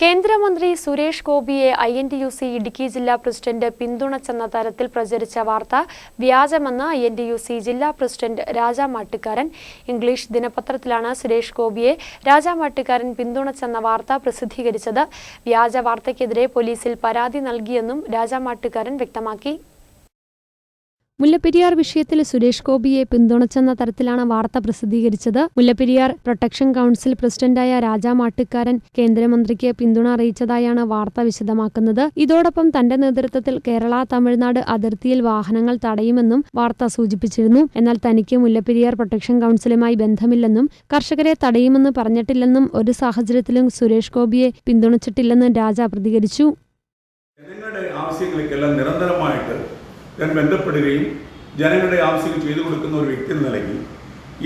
കേന്ദ്രമന്ത്രി സുരേഷ് ഗോപിയെ I N T U C Idukki ജില്ലാ പ്രസിഡന്റ് പിന്തുണച്ചെന്ന തരത്തിൽ പ്രചരിച്ച വാർത്ത വ്യാജമെന്ന് I N T U C ജില്ലാ പ്രസിഡന്റ് രാജാ മാട്ടുകാരൻ. ഇംഗ്ലീഷ് ദിനപത്രത്തിലാണ് സുരേഷ് ഗോപിയെ രാജാ പിന്തുണച്ചെന്ന വാർത്ത പ്രസിദ്ധീകരിച്ചത്. വ്യാജ വാർത്തയ്ക്കെതിരെ പോലീസിൽ പരാതി നൽകിയെന്നും രാജാ മാട്ടുകാരൻ വ്യക്തമാക്കി. മുല്ലപ്പെരിയാർ വിഷയത്തിൽ സുരേഷ് ഗോപിയെ പിന്തുണച്ചെന്ന തരത്തിലാണ് വാർത്ത പ്രസിദ്ധീകരിച്ചത്. മുല്ലപ്പെരിയാർ പ്രൊട്ടക്ഷൻ കൗൺസിൽ പ്രസിഡന്റായ രാജാ മാട്ടിക്കാരൻ കേന്ദ്രമന്ത്രിക്ക് പിന്തുണ അറിയിച്ചതായാണ് വാർത്ത വിശദമാക്കുന്നത്. ഇതോടൊപ്പം തന്റെ നേതൃത്വത്തിൽ കേരള തമിഴ്നാട് അതിർത്തിയിൽ വാഹനങ്ങൾ തടയുമെന്നും വാർത്ത സൂചിപ്പിച്ചിരുന്നു. എന്നാൽ തനിക്ക് മുല്ലപ്പെരിയാർ പ്രൊട്ടക്ഷൻ കൗൺസിലുമായി ബന്ധമില്ലെന്നും കർഷകരെ തടയുമെന്ന് പറഞ്ഞിട്ടില്ലെന്നും ഒരു സാഹചര്യത്തിലും സുരേഷ് ഗോപിയെ പിന്തുണച്ചിട്ടില്ലെന്നും രാജ പ്രതികരിച്ചു. ജനങ്ങളുടെ ആവശ്യങ്ങൾക്കെല്ലാം നിരന്തരമായിട്ട് ഞാൻ ബന്ധപ്പെടുകയും ജനങ്ങളുടെ ആവശ്യങ്ങൾ ചെയ്തു കൊടുക്കുന്ന ഒരു വ്യക്തി എന്ന നിലയ്ക്ക്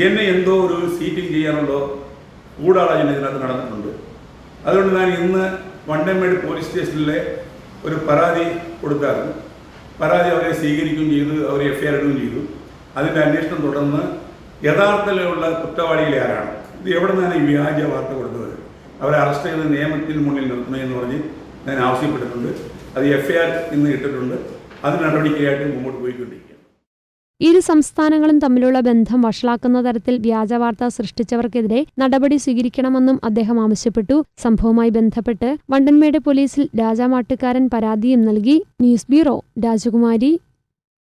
എന്നെ എന്തോ ഒരു സീറ്റിംഗ് ചെയ്യാനുള്ള ഗൂഢാലോചന ഇതിനകത്ത് നടന്നിട്ടുണ്ട്. അതുകൊണ്ട് ഞാൻ ഇന്ന് വണ്ടമേട് പോലീസ് സ്റ്റേഷനിലെ ഒരു പരാതി കൊടുത്തായിരുന്നു. പരാതി അവരെ സ്വീകരിക്കുകയും ചെയ്തു അവരെ എഫ് ഐ ആർ ഇടുകയും ചെയ്തു. അതിന്റെ അന്വേഷണം തുടർന്ന് യഥാർത്ഥത്തിലുള്ള കുറ്റവാളികളെ ആരാണ്? ഇത് എവിടെ നിന്നാണ് ഈ വ്യാജ വാർത്ത കൊടുത്തത്? അവരെ അറസ്റ്റ് ചെയ്ത് നിയമത്തിന് മുന്നിൽ നിർത്തണമെന്ന് പറഞ്ഞ് ഞാൻ ആവശ്യപ്പെട്ടിട്ടുണ്ട് അത് എഫ്ഐആർ ഇന്ന് ഇട്ടിട്ടുണ്ട്. അത് നടപടിക്കായിട്ട് മുമ്പോട്ട് പോയിക്കൊണ്ടിരിക്കുകയാണ്. ഇരു സംസ്ഥാനങ്ങളും തമ്മിലുള്ള ബന്ധം വഷളാക്കുന്ന തരത്തിൽ വ്യാജവാർത്ത സൃഷ്ടിച്ചവർക്കെതിരെ നടപടി സ്വീകരിക്കണമെന്നും അദ്ദേഹം ആവശ്യപ്പെട്ടു. സംഭവവുമായി ബന്ധപ്പെട്ട് വണ്ടൻമേട് പോലീസിൽ രാജാമാട്ടുകാരൻ പരാതിയും നൽകി. ന്യൂസ് ബ്യൂറോ രാജകുമാരി.